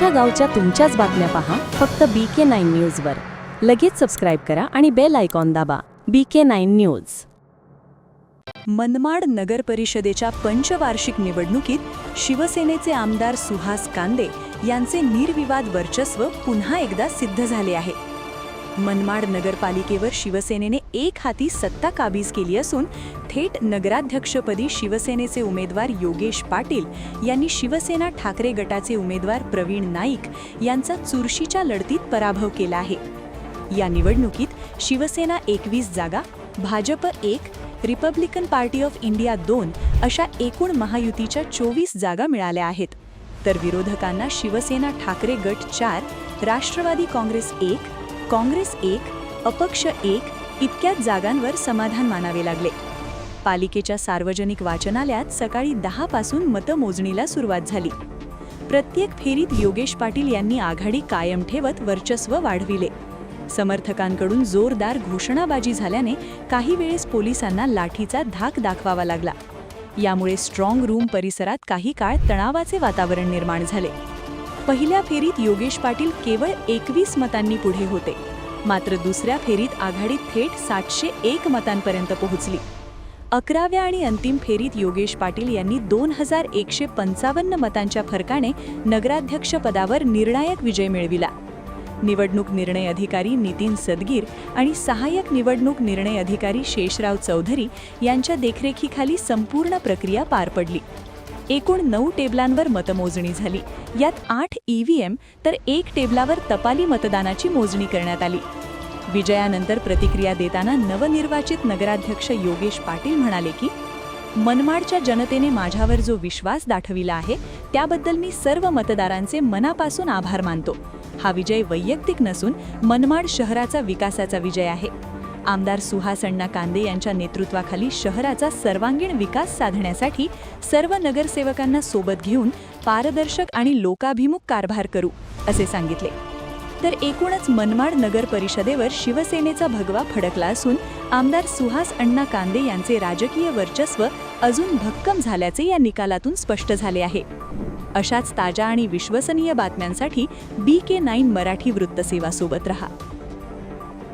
तुमच्या गावच्या तुमच्याच बातम्या पहा फक्त बी के नाईन न्यूजवर लगेच सबस्क्राईब करा आणि बेल आयकॉन दाबा. B K nine news Manmad नगर परिषदेच्या पंचवार्षिक निवडणुकीत शिवसेनेचे आमदार सुहास कांदे यांचे निर्विवाद वर्चस्व पुन्हा एकदा सिद्ध झाले आहे. मनमाड नगरपालिकेवर शिवसेनेने एक हाती सत्ता काबीज केली असून थेट नगराध्यक्षपदी शिवसेनेचे उमेदवार योगेश पाटील यांनी शिवसेना ठाकरे गटाचे उमेदवार प्रवीण नाईक यांचा चुरशीच्या लढतीत पराभव केला आहे. या निवडणुकीत शिवसेना एकवीस जागा भाजप एक रिपब्लिकन पार्टी ऑफ इंडिया दोन अशा एकूण महायुतीच्या चोवीस जागा मिळाल्या आहेत. तर विरोधकांना शिवसेना ठाकरे गट चार राष्ट्रवादी काँग्रेस एक काँग्रेस एक अपक्ष एक इतक्याच जागांवर समाधान मानावे लागले. पालिकेच्या सार्वजनिक वाचनालयात सकाळी दहा पासून मतमोजणीला सुरुवात झाली. प्रत्येक फेरीत योगेश पाटील यांनी आघाडी कायम ठेवत वर्चस्व वाढविले. समर्थकांकडून जोरदार घोषणाबाजी झाल्याने काही वेळेस पोलिसांना लाठीचा धाक दाखवावा लागला. यामुळे स्ट्रॉंग रूम परिसरात काही काळ तणावाचे वातावरण निर्माण झाले. पहिल्या फेरीत योगेश पाटील केवळ एकवीस मतांनी पुढे होते. मात्र दुसऱ्या फेरीत आघाडी थेट सातशे एक मतांपर्यंत पोहोचली. अकराव्या आणि अंतिम फेरीत योगेश पाटील यांनी दोन हजार एकशे पंचावन्न मतांच्या फरकाने नगराध्यक्षपदावर निर्णायक विजय मिळविला. निवडणूक निर्णय अधिकारी नितीन सदगीर आणि सहाय्यक निवडणूक निर्णय अधिकारी शेषराव चौधरी यांच्या देखरेखीखाली संपूर्ण प्रक्रिया पार पडली. एकूण नऊ टेबलांवर मतमोजणी झाली. यात आठ ईव्हीएम तर एक टेबलावर तपाली मतदानाची मोजणी करण्यात आली. विजयानंतर प्रतिक्रिया देताना नवनिर्वाचित नगराध्यक्ष योगेश पाटील म्हणाले की मनमाडच्या जनतेने माझ्यावर जो विश्वास दाखविला आहे त्याबद्दल मी सर्व मतदारांचे मनापासून आभार मानतो. हा विजय वैयक्तिक नसून मनमाड शहराचा विकासाचा विजय आहे. आमदार सुहास अण्णा कांदे यांच्या नेतृत्वाखाली शहराचा सर्वांगीण विकास साधण्यासाठी सर्व नगरसेवकांना सोबत घेऊन पारदर्शक आणि लोकाभिमुख कारभार करू असे सांगितले. तर एकूणच मनमाड नगर परिषदेवर शिवसेनेचा भगवा फडकला असून आमदार सुहास अण्णा कांदे यांचे राजकीय वर्चस्व अजून भक्कम झाल्याचे या निकालातून स्पष्ट झाले आहे. अशाच ताज्या आणि विश्वसनीय बातम्यांसाठी बी के नाईन मराठी वृत्तसेवासोबत रहा.